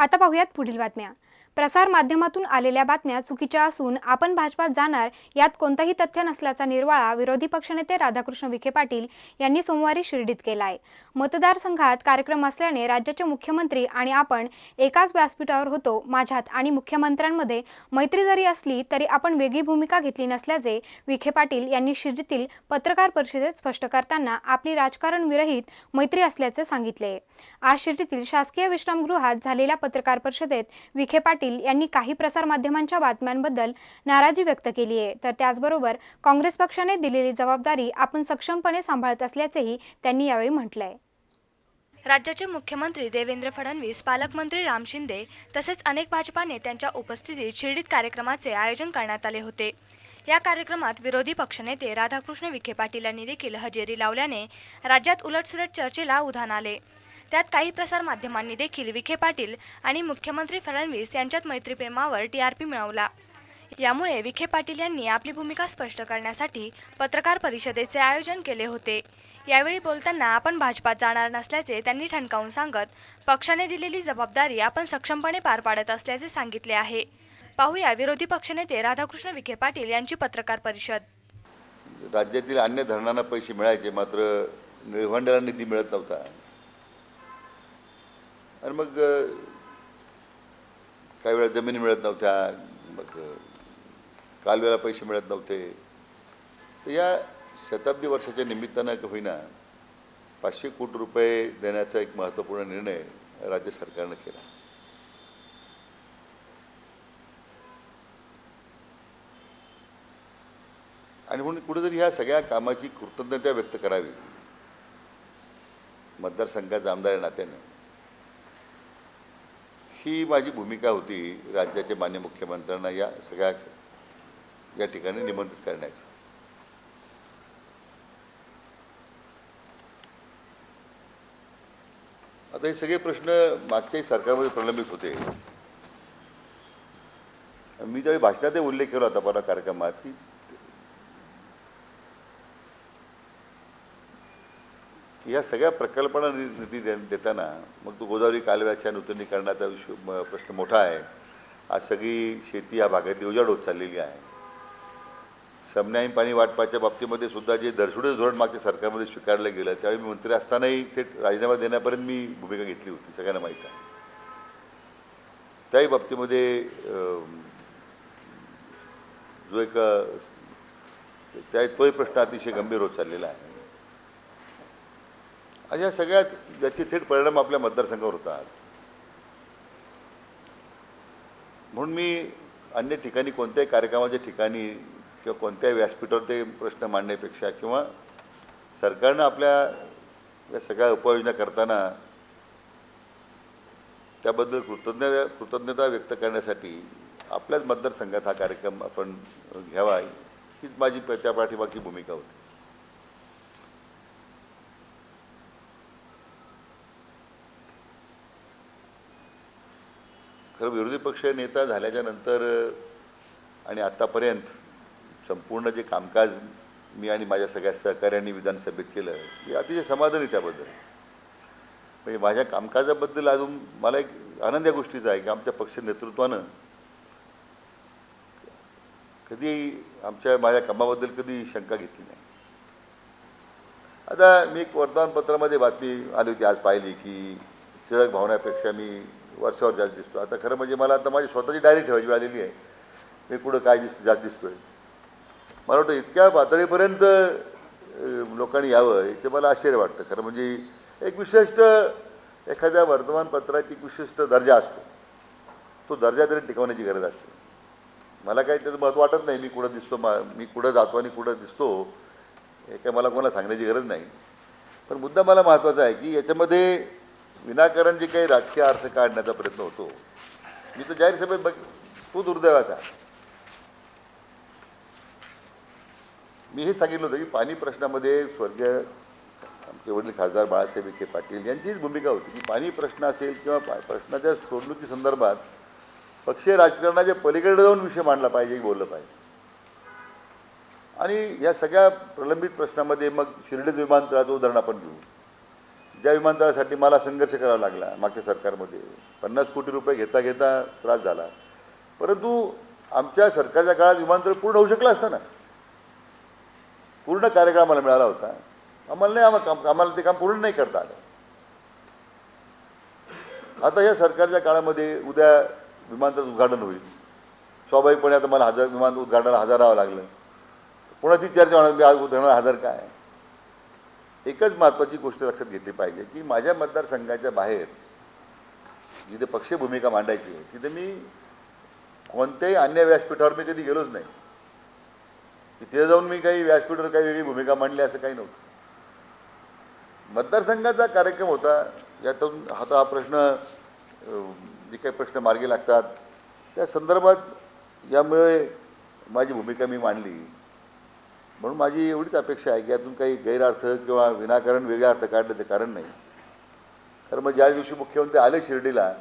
आता पाहूयात पुढील बातम्या. प्रसार माध्यमातून आलेल्या बातम्या चुकीच्या असून आपण भाजपात जाणार यात कोणताही तथ्य नसल्याचा निर्वाळा विरोधी पक्षनेते राधाकृष्ण विखे पाटील यांनी सोमवारी शिर्डीत केला आहे मतदारसंघात कार्यक्रम असल्याने राज्याचे मुख्यमंत्री आणि आपण एकाच व्यासपीठावर होतो माझ्यात आणि मुख्यमंत्र्यांमध्ये मैत्री जरी असली तरी आपण वेगळी भूमिका घेतली नसल्याचे विखे पाटील यांनी शिर्डीतील पत्रकार परिषदेत स्पष्ट करताना आपली राजकारण विरहित मैत्री असल्याचे सांगितले. आज शिर्डीतील शासकीय विश्रामगृहात झालेल्या पत्रकार परिषदेत विखे पाटील यांनी काही प्रसारमाध्यमांच्या बातम्यांबद्दल नाराजी व्यक्त केली आहे. तर त्याचबरोबर काँग्रेस पक्षाने दिलेली जबाबदारी आपण सक्षमपणे सांभाळत असल्याचेही त्यांनी यावेळी म्हटलंय. राज्याचे मुख्यमंत्री देवेंद्र फडणवीस पालकमंत्री राम शिंदे तसेच अनेक भाजपा नेत्यांच्या उपस्थितीत शिर्डीत कार्यक्रमाचे आयोजन करण्यात आले होते. या कार्यक्रमात विरोधी पक्षनेते राधाकृष्ण विखे पाटील यांनी देखील हजेरी लावल्याने राज्यात उलटसुलट चर्चेला उधाण आले. त्यात काही प्रसार माध्यमांनी देखील विखे पाटील आणि मुख्यमंत्री फडणवीस यांच्यात मैत्रीप्रेमावर टी आर पी मिळवला. यामुळे विखे पाटील यांनी आपली भूमिका स्पष्ट करण्यासाठी पत्रकार परिषदेचे आयोजन केले होते. यावेळी बोलताना आपण भाजपात जाणार नसल्याचे त्यांनी ठणकावून सांगत पक्षाने दिलेली जबाबदारी आपण सक्षमपणे पार पाडत असल्याचे सांगितले आहे. पाहूया विरोधी पक्षनेते राधाकृष्ण विखे पाटील यांची पत्रकार परिषद. राज्यातील अन्य धरणांना पैसे मिळायचे मात्र निधी मिळत नव्हता. आणि मग काही वेळा जमिनी मिळत नव्हत्या मग कालव्याला पैसे मिळत नव्हते. तर या शताब्दी वर्षाच्या निमित्तानं का होईना पाचशे कोटी रुपये देण्याचा एक महत्त्वपूर्ण निर्णय राज्य सरकारनं केला. आणि म्हणून कुठेतरी ह्या सगळ्या कामाची कृतज्ञता व्यक्त करावी. मतदारसंघाचा आमदार या नात्याने. ही माझी भूमिका होती राज्याचे मान्य मुख्यमंत्र्यांना या सगळ्या या ठिकाणी निमंत्रित करण्याची. आता हे सगळे प्रश्न मागच्याही सरकारमध्ये प्रलंबित होते. मी त्यावेळी भाषणातही उल्लेख केला होता परवा कार्यक्रमात की या सगळ्या प्रकल्पांना निधी दे देताना मग तो गोदावरी कालव्याच्या नूतनीकरणाचा विषय प्रश्न मोठा आहे. आज सगळी शेती या भागातली उजाड होत चाललेली आहे. समन्यायी पाणी वाटपाच्या बाबतीमध्ये सुद्धा जे दरसुडे धोरण मागच्या सरकारमध्ये स्वीकारलं गेलं त्यावेळी मी मंत्री असतानाही थेट राजीनामा देण्यापर्यंत मी भूमिका घेतली होती सगळ्यांना माहीत आहे. त्याही बाबतीमध्ये जो एक त्या तोही प्रश्न अतिशय गंभीर होत चाललेला आहे. अशा सगळ्याच ज्याचे थेट परिणाम आपल्या मतदारसंघावर होतात. म्हणून मी अन्य ठिकाणी कोणत्याही कार्यक्रमाच्या ठिकाणी किंवा कोणत्याही व्यासपीठावर ते प्रश्न मांडण्यापेक्षा किंवा सरकारनं आपल्या या सगळ्या उपाययोजना करताना त्याबद्दल कृतज्ञता कृतज्ञता व्यक्त करण्यासाठी आपल्याच मतदारसंघात हा कार्यक्रम आपण घ्यावा. हीच माझी त्या पाठीमागची भूमिका होती. खरं विरोधी पक्ष नेता झाल्याच्यानंतर आणि आत्तापर्यंत संपूर्ण जे कामकाज मी आणि माझ्या सगळ्या सहकाऱ्यांनी विधानसभेत केलं मी अतिशय समाधानी त्याबद्दल. म्हणजे माझ्या कामकाजाबद्दल अजून मला एक आनंद या गोष्टीचा आहे की आमच्या पक्ष नेतृत्वानं कधी आमच्या माझ्या कामाबद्दल कधी शंका घेतली नाही. आता मी एक वर्तमानपत्रामध्ये बातमी आली होती आज पाहिली की टिळक भावनापेक्षा मी वर्षावर जास्त दिसतो. आता खरं म्हणजे मला आता माझी स्वतःची डायरी ठेवायची वेळ आलेली आहे. मी कुठं काय दिसतो जास्त दिसतोय. मला वाटतं इतक्या पातळीपर्यंत लोकांनी यावं याचे मला आश्चर्य वाटतं. खरं म्हणजे एक विशिष्ट एखाद्या वर्तमानपत्राची एक विशिष्ट दर्जा असतो. तो दर्जा तरी टिकवण्याची गरज असते. मला काही त्याचं महत्त्व वाटत नाही मी कुठं दिसतो मा मी कुठं जातो आणि कुठं दिसतो हे काय मला कोणाला सांगण्याची गरज नाही. पण मुद्दा मला महत्त्वाचा आहे की याच्यामध्ये विनाकारण जे काही राजकीय अर्थ काढण्याचा प्रयत्न होतो. मी तर जाहीर सभेत बघ तो दुर्दैवाचा मी हे सांगितलं होतं की पाणी प्रश्नामध्ये स्वर्गीय आमचे वडील खासदार बाळासाहेब विखे पाटील यांचीच भूमिका होती की पाणी प्रश्न असेल किंवा प्रश्नाच्या सोडणुकी संदर्भात पक्षीय राजकारणाच्या पलीकडे जाऊन विषय मांडला पाहिजे बोललं पाहिजे. आणि या सगळ्या प्रलंबित प्रश्नामध्ये मग शिर्डीचं विमानतळाचं उदाहरण आपण घेऊ. ज्या विमानतळासाठी मला संघर्ष करावा लागला मागच्या सरकारमध्ये पन्नास कोटी रुपये घेता घेता त्रास झाला. परंतु आमच्या सरकारच्या काळात विमानतळ पूर्ण होऊ शकलं असतं ना. पूर्ण कार्यकाळ आम्हाला मिळाला होता. आम्हाला नाही आम्हाला आम्हाला ते काम पूर्ण नाही करता आलं. आता या सरकारच्या काळामध्ये उद्या विमानतळ उद्घाटन होईल. स्वाभाविकपणे आता मला हजार विमान उद्घाटनाला हजार राहावं लागलं. पुन्हा ती चर्चा होणार मी आज उद्घाटनाला हजार काय? एकच महत्त्वाची गोष्ट लक्षात घेतली पाहिजे की माझ्या मतदारसंघाच्या बाहेर जिथे पक्षीय भूमिका मांडायची आहे तिथे मी कोणत्याही अन्य व्यासपीठावर मी कधी गेलोच नाही. तिथे जाऊन मी काही व्यासपीठावर काही वेगळी भूमिका मांडली असं काही नव्हतं. मतदारसंघाचा कार्यक्रम होता यातून आता हा प्रश्न जे काही प्रश्न मार्गी लागतात त्या संदर्भात यामुळे माझी भूमिका मी मांडली. म्हणून माझी एवढीच अपेक्षा आहे की यातून काही गैरअर्थ किंवा विनाकारण वेगळा अर्थ काढण्याचं कारण नाही. कारण मग ज्या दिवशी मुख्यमंत्री आले शिर्डीला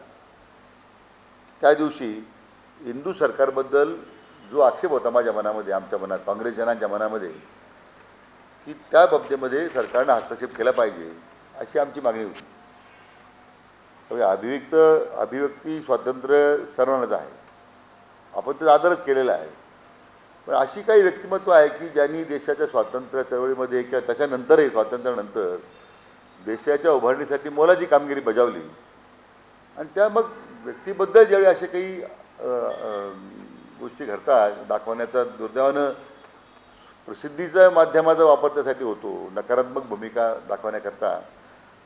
त्या दिवशी हिंदू सरकारबद्दल जो आक्षेप होता माझ्या मनामध्ये आमच्या मनात काँग्रेस जनांच्या मनामध्ये की त्या बाबतीमध्ये सरकारनं हस्तक्षेप केला पाहिजे अशी आमची मागणी होती. त्यामुळे अभिव्यक्त अभिव्यक्ती स्वातंत्र्य सर्वांनाच आहे. आपण त्याचा आदरच केलेला आहे. पण अशी काही व्यक्तिमत्व आहे की ज्यांनी देशाच्या स्वातंत्र्य चळवळीमध्ये किंवा त्याच्यानंतरही स्वातंत्र्यानंतर देशाच्या उभारणीसाठी मोलाची कामगिरी बजावली. आणि त्या मग व्यक्तीबद्दल ज्यावेळी असे काही गोष्टी घडतात दाखवण्याचा दुर्दैवानं प्रसिद्धीचा माध्यमाचा वापर त्यासाठी होतो नकारात्मक भूमिका दाखवण्याकरता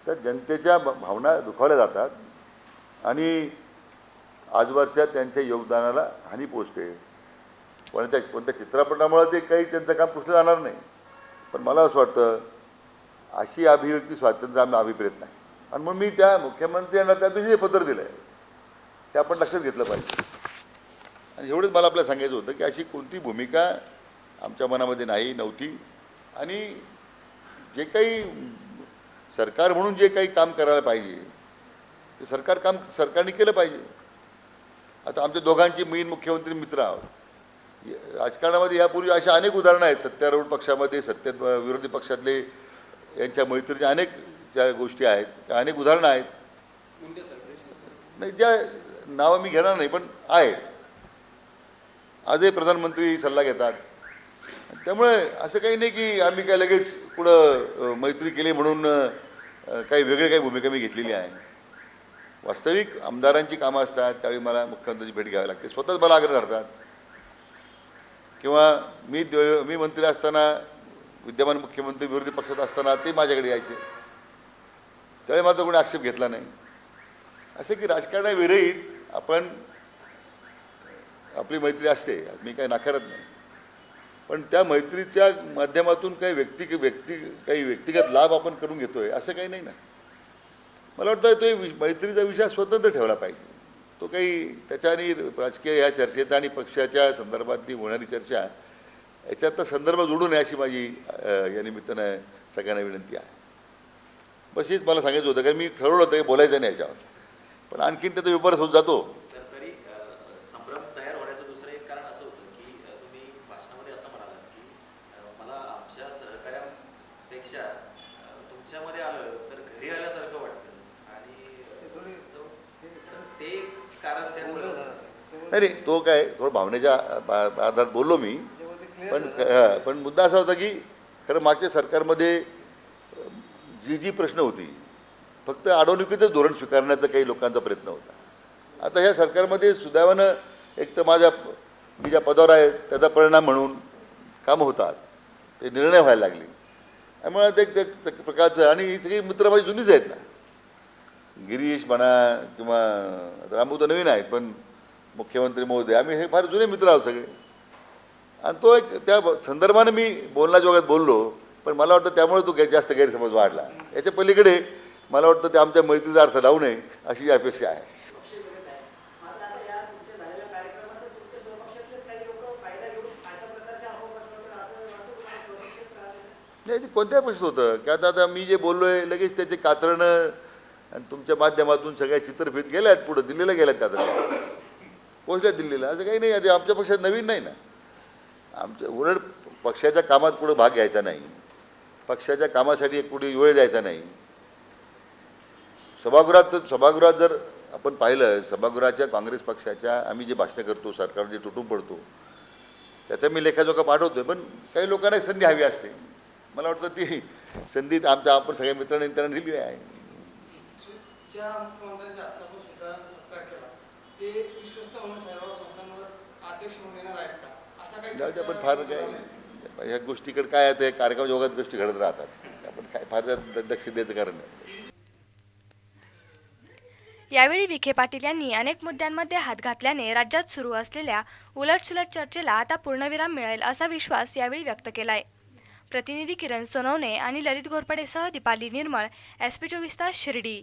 तर जनतेच्या भावना दुखावल्या जातात. आणि आजवरच्या त्यांच्या योगदानाला हानी पोचते पण त्या कोणत्या चित्रपटामुळे ते काही त्यांचं काम पुसलं जाणार नाही. पण मला असं वाटतं अशी अभिव्यक्ती स्वातंत्र्य आम्ही अभिप्रेत नाही. आणि मग मी त्या मुख्यमंत्र्यांना त्या दिवशी पत्र दिलं आहे ते आपण लक्षात घेतलं पाहिजे. आणि एवढंच मला आपल्याला सांगायचं होतं की अशी कोणती भूमिका आमच्या मनामध्ये नाही नव्हती. आणि जे काही सरकार म्हणून जे काही काम करायला पाहिजे ते सरकार काम सरकारने केलं पाहिजे. आता आमच्या दोघांची मेन मुख्यमंत्री मित्र आहोत. राजकारणामध्ये यापूर्वी अशा अनेक उदाहरणं आहेत. सत्तारूढ पक्षामध्ये सत्तेत विरोधी पक्षातले यांच्या मैत्रीच्या अनेक ज्या गोष्टी आहेत त्या अनेक उदाहरणं आहेत. नाही ज्या नावं मी घेणार नाही पण आहेत. आजही प्रधानमंत्री सल्ला घेतात. त्यामुळे असं काही नाही की आम्ही काय लगेच पुढं मैत्री केली म्हणून काही वेगळी काही भूमिका मी घेतलेली आहे. वास्तविक आमदारांची कामं असतात त्यावेळी मला मुख्यमंत्र्यांची भेट घ्यावी लागते. स्वतःच मला आग्रह धरतात. किंवा मी देव- मी मंत्री असताना विद्यमान मुख्यमंत्री विरोधी पक्षात असताना ते माझ्याकडे यायचे. त्यावेळी माझा कोणी आक्षेप घेतला नाही. असं की राजकारणाविरहित आपण आपली मैत्री असते मी काही नाकारत नाही. पण त्या मैत्रीच्या माध्यमातून काही व्यक्ती व्यक्ती काही व्यक्तिगत लाभ आपण करून घेतोय असं काही नाही ना. मला वाटतं तो मैत्रीचा विषय स्वतंत्र ठेवला पाहिजे. तो काही त्याच्याने राजकीय या चर्चेचा आणि पक्षाच्या संदर्भातली होणारी चर्चा याच्यात संदर्भ जोडू नये अशी माझी या निमित्तानं सगळ्यांना विनंती आहे. बस हेच मला सांगायचं होतं कारण मी ठरवलं होतं की बोलायचं नाही याच्यावर. पण आणखीन त्याचा विपरीत होत जातो सर तरी अ, संभ्रम तयार होण्याचं दुसरं एक कारण असं होतं की अ, तुम्ही भाषणामध्ये असं म्हणालात की अ, मला आमच्या सहकाऱ्यांपेक्षा अ, तुमच्यामध्ये आलं तर घरी आल्यासारखं वाटतं आणि अ, तर ते कारण त्यामुळे नाही नाही तो काय थोडं भावनेच्या बा- आधारात बोललो मी. पण पण मुद्दा असा होता की खरं मागच्या सरकारमध्ये जी जी प्रश्न होती फक्त अडवणुकीचं धोरण स्वीकारण्याचा काही लोकांचा प्रयत्न होता. आता ह्या सरकारमध्ये सुदैवानं एक तर माझ्या मी ज्या पदावर आहे त्याचा परिणाम म्हणून कामं होतात. ते निर्णय व्हायला लागले. त्यामुळे ते एक ते प्रकारचं आणि ही सगळी मित्र माझी जुनीच आहेत ना. गिरीश म्हणा किंवा रामू तर नवीन आहेत पण मुख्यमंत्री महोदय आम्ही हे फार जुने मित्र आहोत सगळे. आणि तो एक त्या संदर्भानं मी बोलण्याजोगात बोललो पण मला वाटतं त्यामुळे तो जास्त गैरसमज वाढला. याच्या पलीकडे मला वाटतं ते आमच्या मैत्रीचा अर्थ लावू नये अशी अपेक्षा आहे. नाही ते कोणत्या पक्षात होतं? की आता आता मी जे बोललो आहे लगेच त्याचे कातरणं आणि तुमच्या माध्यमातून सगळ्या चित्रफित गेल्या आहेत पुढं दिल्लीला गेल्यात कातरणं. पोहोचल्या दिल्लीला. असं काही नाही आहे आमच्या पक्षात नवीन नाही ना. आमच्या उलट पक्षाच्या कामात कुठं भाग घ्यायचा नाही. पक्षाच्या कामासाठी कुठे वेळ द्यायचा नाही. सभागृहात सभागृहात जर आपण पाहिलं सभागृहाच्या काँग्रेस पक्षाच्या आम्ही जे भाषणं करतो सरकार जे तुटून पडतो त्याचा मी लेखाजोखा पाठवतोय पण काही लोकांना एक संधी हवी असते. मला वाटतं ती संधी आमच्या आपण सगळ्या मित्रांनी त्यांना दिली आहे. अशा काही जाऊ आपण फार? काय ह्या गोष्टीकडे काय आहे ते कार्यक्रम योगात गोष्टी घडत राहतात. आपण काय फार दक्ष द्यायचं कारण नाही. यावेळी विखे पाटील यांनी अनेक मुद्द्यांमध्ये हात घातल्याने राज्यात सुरू असलेल्या उलटसुलट चर्चेला आता पूर्णविराम मिळेल असा विश्वास यावेळी व्यक्त केलाय. प्रतिनिधी किरण सोनवणे आणि ललित घोरपडेसह दीपाली निर्मळ एस पी चोवीस तास शिर्डी.